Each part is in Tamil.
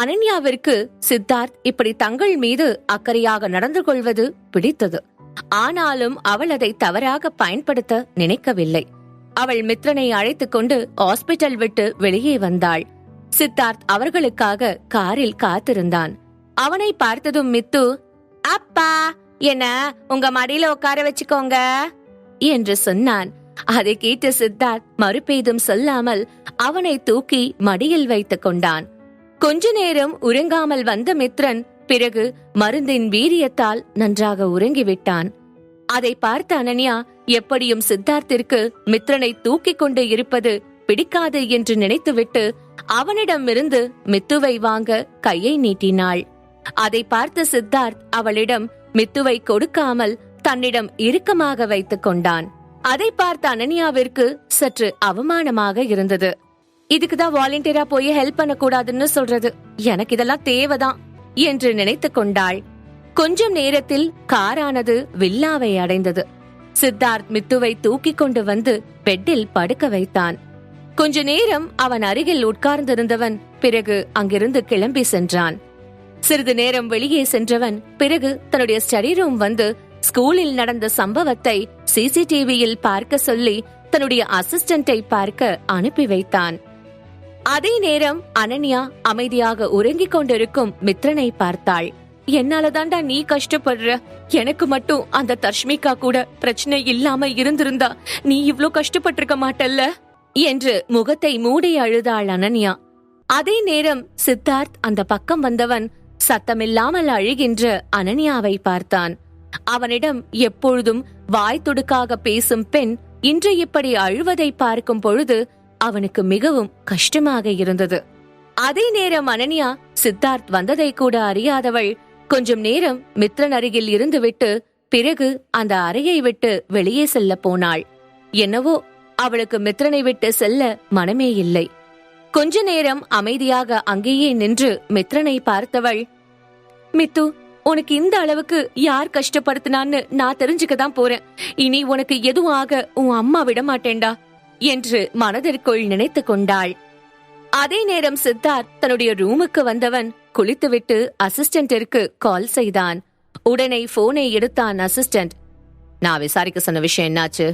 அனன்யாவிற்கு சித்தார்த் இப்படி தங்கள் மீது அக்கறையாக நடந்து கொள்வது பிடித்தது. ஆனாலும் அவள் அதை தவறாக பயன்படுத்த நினைக்கவில்லை. அவள் மித்ரனை அழைத்துக் கொண்டு ஹாஸ்பிட்டல் விட்டு வெளியே வந்தாள். சித்தார்த் அவர்களுக்காக காரில் காத்திருந்தான். அவனை பார்த்ததும் மித்து அப்பா என்ன உங்க மடியில உட்கார வச்சுக்கோங்க என்று சொன்னான். அதை கேட்டு சித்தார்த் மறுபேதும் சொல்லாமல் அவனை தூக்கி மடியில் வைத்துக் கொண்டான். கொஞ்ச நேரம் உறங்காமல் வந்த மித்ரன் பிறகு மருந்தின் வீரியத்தால் நன்றாக உறங்கிவிட்டான். அதை பார்த்த அனன்யா எப்படியும் சித்தார்த்திற்கு மித்ரனை தூக்கிக் கொண்டு இருப்பது பிடிக்காது என்று நினைத்துவிட்டு அவனிடமிருந்து மித்துவை வாங்க கையை நீட்டினாள். அதை பார்த்த சித்தார்த் அவளிடம் மித்துவை கொடுக்காமல் தன்னிடம் இறுக்கமாக வைத்துக் கொண்டான். அதை பார்த்த அனன்யாவிற்கு சற்று அவமானமாக இருந்தது. இதுக்குதான் வாலண்டியரா போய் ஹெல்ப் பண்ண கூடாதுன்னு சொல்றது. எனக்கு இதெல்லாம் தேவைதான் என்று நினைத்துக் கொண்டாள். கொஞ்சம் நேரத்தில் காரானது வில்லாவை அடைந்தது. சித்தார்த் மித்துவை தூக்கி கொண்டு வந்து பெட்டில் படுக்க வைத்தான். கொஞ்ச நேரம் அவன் அருகில் உட்கார்ந்திருந்தவன் பிறகு அங்கிருந்து கிளம்பி சென்றான். சிறிது நேரம் வெளியே சென்றவன் பிறகு தன்னுடைய ஸ்டடி ரூம் வந்து ஸ்கூலில் நடந்த சம்பவத்தை சிசிடிவியில் பார்க்க சொல்லி தன்னுடைய அசிஸ்டண்டை பார்க்க அனுப்பி வைத்தான். அதே நேரம் அனன்யா அமைதியாக உறங்கிக் கொண்டிருக்கும் மித்ரனை பார்த்தாள். என்னாலதான்டா நீ கஷ்டப்படுற? எனக்கு மட்டும் அந்த தர்ஷ்மிகா கூட பிரச்சனை இல்லாம இருந்திருந்தா நீ இவ்ளோ கஷ்டப்பட்டிருக்க மாட்டல்ல? என்று முகத்தை மூடி அழுதாள் அனன்யா. அதே நேரம் சித்தார்த் அந்த பக்கம் வந்தவன் சத்தமில்லாமல் அழுகின்ற அனன்யாவை பார்த்தான். அவனிடம் எப்பொழுதும் வாய் துடுக்காக பேசும் பெண் இன்று இப்படி அழுவதை பார்க்கும் பொழுது அவனுக்கு மிகவும் கஷ்டமாக இருந்தது. அதே நேரம் அனன்யா சித்தார்த் வந்ததை கூட அறியாதவள் கொஞ்சம் நேரம் மித்ரன் அருகில் இருந்துவிட்டு பிறகு அந்த அறையை விட்டு வெளியே செல்ல போனாள். என்னவோ அவளுக்கு மித்ரனை விட்டு செல்ல மனமே இல்லை. கொஞ்ச நேரம் அமைதியாக அங்கேயே நின்று மித்ரனை பார்த்தவள் மித்து உனக்கு இந்த அளவுக்கு யார் கஷ்டப்படுத்தினான்னு நான் தெரிஞ்சுக்க தான் போறேன். இனி உனக்கு எதுவும் ஆக உன் அம்மா விட மாட்டேன்டா என்று மனதிற்குள் நினைத்துக் கொண்டாள். அதே நேரம் சித்தார்த் தன்னுடைய ரூமுக்கு வந்தவன் குளித்துவிட்டு அசிஸ்டன்டிற்கு கால் செய்தான். உடனே போனை எடுத்தான் அசிஸ்டன்ட் நான் விசாரிக்க சொன்ன விஷயம் என்னாச்சு?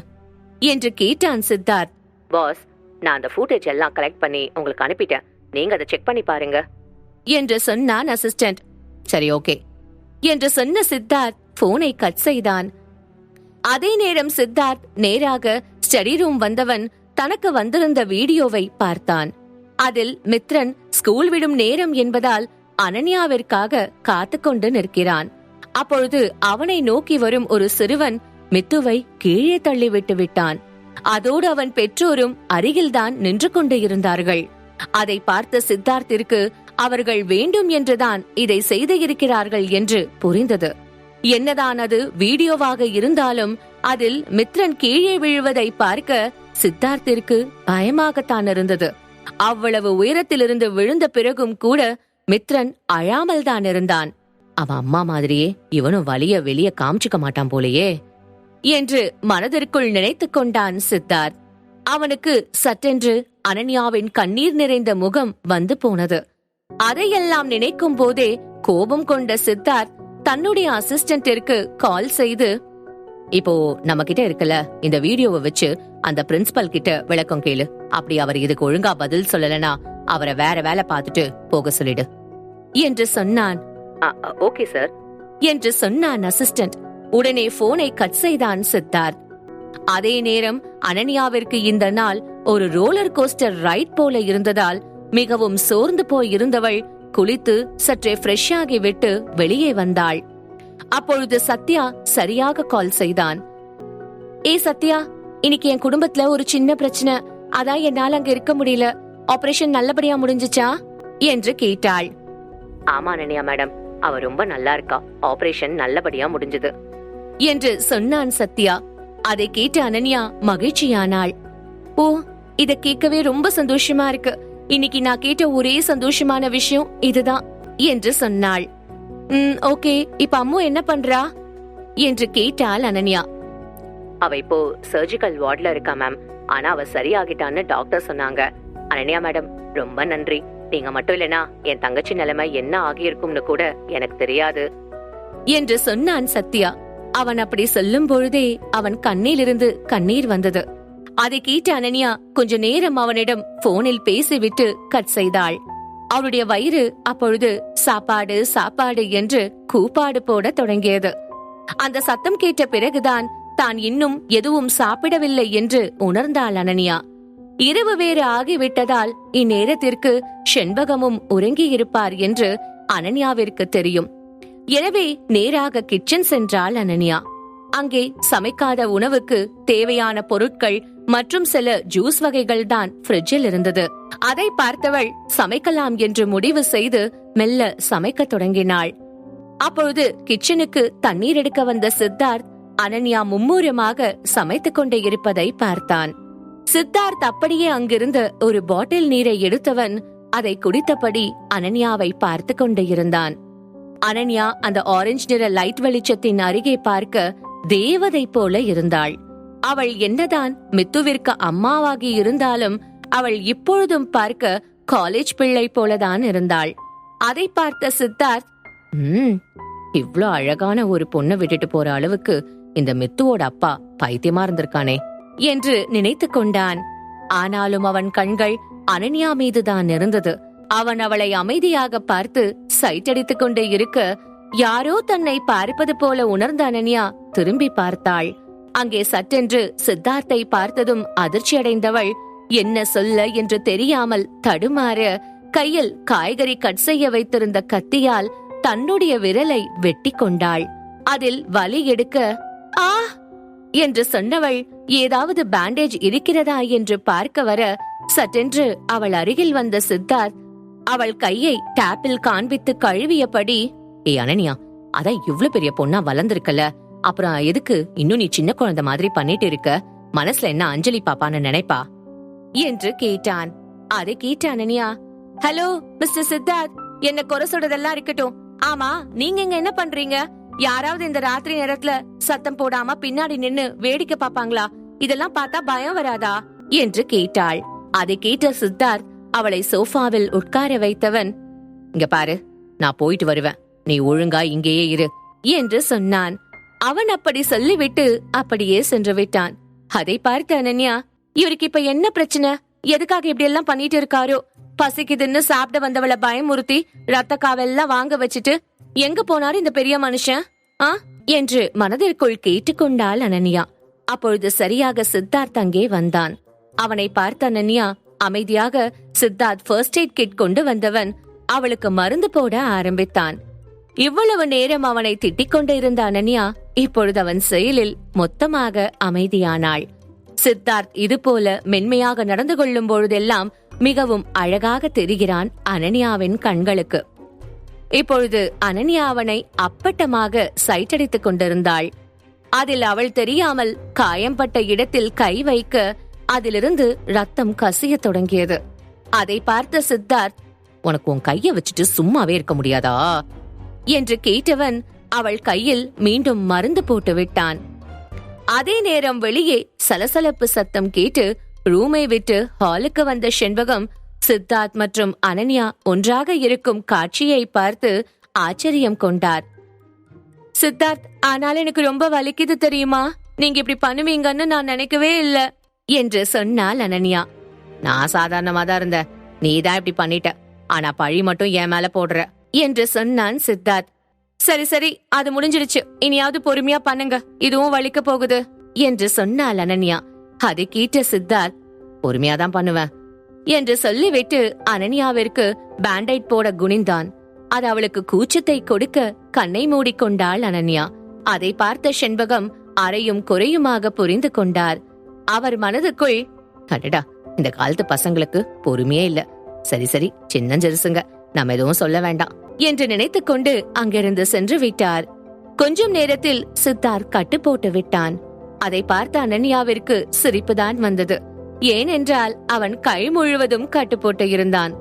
என்று கேட்டான் சித்தார்த். பாஸ் நான் அந்த ஃபுட்டேஜ் எல்லாம் கலெக்ட் பண்ணி உங்களுக்கு அனுப்பிட்டேன். நீங்க அதை செக் பண்ணி பாருங்க. என்று சொன்னான் அசிஸ்டன்ட் சரி ஓகே. என்று சொன்ன சித்தார்த் போனை கட் செய்தான். அதே நேரம் சித்தார்த் நேராக ஸ்டடி ரூம் வந்தவன் தனக்கு வந்திருந்த வீடியோவை பார்த்தான். அதில் மித்ரன் ஸ்கூல் விடும் நேரம் என்பதால் அனன்யாவிற்காக காத்துக்கொண்டு நிற்கிறான். அப்பொழுது அவனை நோக்கி வரும் ஒரு சிறுவன் மித்துவை கீழே தள்ளிவிட்டு விட்டான். அதோடு அவன் பெற்றோரும் அருகில்தான் நின்று கொண்டு இருந்தார்கள். அதை பார்த்த சித்தார்த்திற்கு அவர்கள் வேண்டும் என்றுதான் இதை செய்து இருக்கிறார்கள் என்று புரிந்தது. என்னதான் அது வீடியோவாக இருந்தாலும் அதில் மித்ரன் கீழே விழுவதை பார்க்க சித்தார்த்திற்கு பயமாகத்தான் இருந்தது அவ்வளவு உயரத்திலிருந்து விழுந்த பிறகும் கூட மித்ரன் அழாமல் தான் இருந்தான் அவன் அம்மா மாதிரியே இவனும் வலிய வெளிய காமிச்சுக்க மாட்டான் போலயே என்று மனதிற்குள் நினைத்துக் கொண்டான் சித்தார்த். அவனுக்கு சட்டென்று அனன்யாவின் கண்ணீர் நிறைந்த முகம் வந்து போனது. அதையெல்லாம் நினைக்கும் போதே கோபம் கொண்ட சித்தார்த் தன்னுடைய அசிஸ்டன்டிற்கு கால் செய்து இப்போ நம்ம கிட்ட இருக்கல இந்த வீடியோவை வச்சு அந்த பிரின்சிபல் கிட்ட விளக்கம் கேளு. அப்படி அவர் இதுக்கு ஒழுங்கா பதில் சொல்லலனா அவரை வேற வேலை பார்த்துட்டு போக சொல்லிடு. என்று சொன்னான். ஓகே சார் என்று சொன்னான் அசிஸ்டன்ட் உடனே போனை கட் செய்தான் சித்தார்த். அதே நேரம் அனன்யாவிற்கு இந்த நாள் ஒரு ரோலர் கோஸ்டர் ரைட் போல இருந்ததால் மிகவும் சோர்ந்து போய் இருந்தவள் குளித்து சற்றே ஃப்ரெஷ் ஆகி விட்டு வெளியே வந்தாள். அப்பொழுது சத்யா சரியாக கால் செய்தான். ஏ சத்யா இன்னைக்கு என் குடும்பத்துல ஒரு சின்ன பிரச்சனை. அதான் என்னால அங்க இருக்க முடியல. ஆபரேஷன் நல்லபடியா முடிஞ்சுச்சா? என்று கேட்டாள். ஆமா அனன்யா மேடம். அவ ரொம்ப நல்லா இருக்கா. ஆபரேஷன் நல்லபடியா முடிஞ்சது. என்று சொன்னான் சத்யா. அதை கேட்டு அனன்யா மகிழ்ச்சியானாள். ஓ இத கேட்கவே ரொம்ப சந்தோஷமா இருக்கு. இன்னைக்கு நான் கேட்ட ஒரே சந்தோஷமான விஷயம் இதுதான் என்று சொன்னாள். ஓகே. இப்ப அம்மு என்ன பண்றா? என்று கேட்டாள் அனன்யா. அவ இப்போ சர்ஜிக்கல் வார்ட்ல இருக்கா மேம் ஆனா அவ சரியாகிட்டான்னு டாக்டர் சொன்னாங்க. அனன்யா மேடம் ரொம்ப நன்றி. நீங்க மட்டும் இல்லனா என் தங்கச்சி நிலைமை என்ன ஆகியிருக்கும்னு கூட எனக்கு தெரியாது. என்று சொன்னான் சத்யா. அவன் அப்படி சொல்லும் பொழுதே அவன் கண்ணிலிருந்து கண்ணீர் வந்தது. அதை கேட்ட அனன்யா கொஞ்ச நேரம் அவனிடம் போனில் பேசிவிட்டு கட் செய்தாள். அவளுடைய வயிறு அப்பொழுது சாப்பாடு சாப்பாடு என்று கூப்பாடு போட தொடங்கியது. அந்த சத்தம் கேட்ட பிறகுதான் தான் இன்னும் எதுவும் சாப்பிடவில்லை என்று உணர்ந்தாள் அனனியா. இரவு வேறு ஆகிவிட்டதால் இந்நேரத்திற்கு செண்பகமும் உறங்கியிருப்பார் என்று அனன்யாவிற்கு தெரியும். எனவே நேராக கிச்சன் சென்றாள் அனன்யா. அங்கே சமைக்காத உணவுக்கு தேவையான பொருட்கள் மற்றும் சில ஜூஸ் வகைகள் தான் ஃப்ரிட்ஜில் இருந்தது. அதை பார்த்தவள் சமைக்கலாம் என்று முடிவு செய்து மெல்ல சமைக்கத் தொடங்கினாள். அப்பொழுது கிச்சனுக்கு தண்ணீர் எடுக்க வந்த சித்தார்த் அனன்யா மும்மூரமாக சமைத்துக் கொண்டே இருப்பதை பார்த்தான். சித்தார்த் அப்படியே அங்கிருந்த ஒரு பாட்டில் நீரை எடுத்தவன் அதை குடித்தபடி அனன்யாவை பார்த்து கொண்டே இருந்தான். அனன்யா அந்த ஆரஞ்சு நிற லைட் வெளிச்சத்தின் அருகே பார்க்க தேவதை போல இருந்தாள். அவள் என்னதான் மித்துவிற்கு அம்மாவாகி இருந்தாலும் அவள் இப்பொழுதும் பார்க்க காலேஜ் பிள்ளை போலதான் இருந்தாள். அதை பார்த்த சித்தார்த் உம் இவ்ளோ அழகான ஒரு பொண்ணை விட்டுட்டு போற அளவுக்கு இந்த மித்துவோட அப்பா பைத்தியமா இருந்திருக்கானே என்று நினைத்துக் கொண்டான். ஆனாலும் அவன் கண்கள் அனன்யா மீதுதான் இருந்தது. அவன் அவளை அமைதியாக பார்த்து சைட்டடித்துக் கொண்டே இருக்க யாரோ தன்னை பார்ப்பது போல உணர்ந்த அனன்யா திரும்பி பார்த்தாள். அங்கே சட்டென்று சித்தார்த்தை பார்த்ததும் அதிர்ச்சியடைந்தவள் என்ன சொல்ல என்று தெரியாமல் தடுமாற கையில் காய்கறி கட் செய்ய வைத்திருந்த கத்தியால் தன்னுடைய விரலை வெட்டி கொண்டாள். அதில் வலி எடுக்க ஆ! என்று சொன்னவள் ஏதாவது பேண்டேஜ் இருக்கிறதா? என்று பார்க்க வர சட்டென்று அவள் அருகில் வந்த சித்தார்த் அவள் கையை டேப்பில் காண்பித்து கழுவியபடி ஏ அனன்யா அதான் இவ்ளோ பெரிய பொண்ணா வளர்ந்துருக்கல அப்புறம் எதுக்கு இன்னும் நீ சின்ன குழந்தை மாதிரி பண்ணிட்டு இருக்க? மனசுல என்ன அஞ்சலி பாப்பான்னு நினைப்பா? என்று கேட்டான். அதை கேட்ட அனனியா ஹலோ மிஸ்டர் சித்தார்த் என்ன குறை சொல்றதெல்லாம் இருக்கட்டும். ஆமா நீங்க இங்க என்ன பண்றீங்க? யாராவது இந்த ராத்திரி நேரத்துல சத்தம் போடாம பின்னாடி நின்னு வேடிக்கை பாப்பாங்களா? இதெல்லாம் பார்த்தா பயம் வராதா? என்று கேட்டாள். அதை கேட்ட சித்தார்த் அவளை சோஃபாவில் உட்கார வைத்தவன் இங்க பாரு நான் போயிட்டு வருவேன். நீ ஒழுங்கா இங்கேயே இரு என்று சொன்னான். அவன் அப்படி சொல்லிவிட்டு அப்படியே சென்று விட்டான். அதை பார்த்த அனன்யா இவருக்கு இப்ப என்ன பிரச்சனை? எதுக்காக இப்படி எல்லாம் பண்ணிட்டு இருக்காரோ? பசிக்குதுன்னு சாப்பிட வந்தவளை பயமுறுத்தி ரத்த காவெல்லாம் வாங்க வச்சுட்டு எங்க போனாரு இந்த பெரிய மனுஷன்? ஆ? என்று மனதிற்குள் கேட்டுக்கொண்டாள் அனன்யா. அப்பொழுது சரியாக சித்தார்த் அங்கே வந்தான். அவனை பார்த்த அனன்யா அமைதியாக சித்தார்த் ஃபர்ஸ்ட் எய்ட் கிட் கொண்டு வந்தவன் அவளுக்கு மருந்து போட ஆரம்பித்தான். இவ்வளவு நேரம் அவனை திட்டிக் கொண்டிருந்த அனன்யா இப்பொழுது அவன் செயலில் மொத்தமாக அமைதியானாள். சித்தார்த் இது போல மென்மையாக நடந்து கொள்ளும் பொழுதெல்லாம் மிகவும் அழகாக தெரிகிறான் அனன்யாவின் கண்களுக்கு. இப்பொழுது அனன்யா அவனை அப்பட்டமாக சைட்டடித்துக் கொண்டிருந்தாள். அதில் அவள் தெரியாமல் காயம்பட்ட இடத்தில் கை வைக்க அதிலிருந்து ரத்தம் கசியத் தொடங்கியது. அதை பார்த்த சித்தார்த் உனக்கு உன் கைய வச்சுட்டு சும்மாவே இருக்க முடியாதா? என்று கேட்டவன் அவள் கையில் மீண்டும் மருந்து போட்டு விட்டான். அதே நேரம் வெளியே சலசலப்பு சத்தம் கேட்டு ரூமை விட்டு ஹாலுக்கு வந்த செண்பகம் சித்தார்த் மற்றும் அனன்யா ஒன்றாக இருக்கும் காட்சியை பார்த்து ஆச்சரியம் கொண்டார். சித்தார்த் ஆனால் எனக்கு ரொம்ப வலிக்குது தெரியுமா? நீங்க இப்படி பண்ணுவீங்கன்னு நான் நினைக்கவே இல்ல என்று சொன்னாள் அனன்யா. நான் சாதாரணமா தான் இருந்தேன். நீ தான் இப்படி பண்ணிட்ட. ஆனா பழி மட்டும் என் மேல போடுற. என்று சொன்னான் சித்தார்த். சரி சரி அது முடிஞ்சிருச்சு இனியாவது பொறுமையா பண்ணுங்க. இதுவும் வலிக்க போகுது. என்று சொன்னாள் அனன்யா. அதை கேட்ட சித்தார்த் பொறுமையா தான் பண்ணுவேன். என்று சொல்லிவிட்டு அனன்யாவிற்கு பேண்டைட் போட குனிந்தான். அது அவளுக்கு கூச்சத்தை கொடுக்க கண்ணை மூடிக்கொண்டாள் அனன்யா. அதை பார்த்த செண்பகம் அறையும் குறையுமாக புரிந்து கொண்டார். அவர் மனதுக்குள் அடடா இந்த காலத்து பசங்களுக்கு பொறுமையே இல்ல. சரி சரி சின்னஞ்சரிசுங்க நம்ம எதுவும் சொல்ல வேண்டாம் என்று நினைத்துக்கொண்டு அங்கிருந்து சென்று விட்டார். கொஞ்சம் நேரத்தில் சித்தார் கட்டு போட்டு விட்டான். அதை பார்த்த அனன்யாவிற்கு சிரிப்புதான் வந்தது. ஏனென்றால் அவன் கை முழுவதும் கட்டு போட்டு இருந்தான்.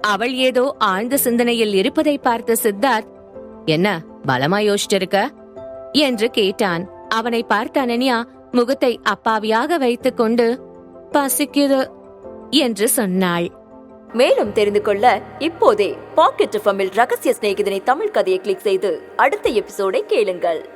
அவள் ஏதோ ஆழ்ந்த சிந்தனையில் இருப்பதை பார்த்த சித்தார்த் என்ன பலமா யோசிச்சிருக்க? என்று கேட்டான். அவனை பார்த்த அனன்யா முகத்தை அப்பாவியாக வைத்துக் கொண்டு பசிக்குது என்று சொன்னாள். மேலும் தெரிந்து கொள்ள இப்போதே பாக்கெட் எஃப்எம்மில் ரகசிய சிநேகிதனை தமிழ் கதையை கிளிக் செய்து அடுத்த எபிசோடை கேளுங்கள்.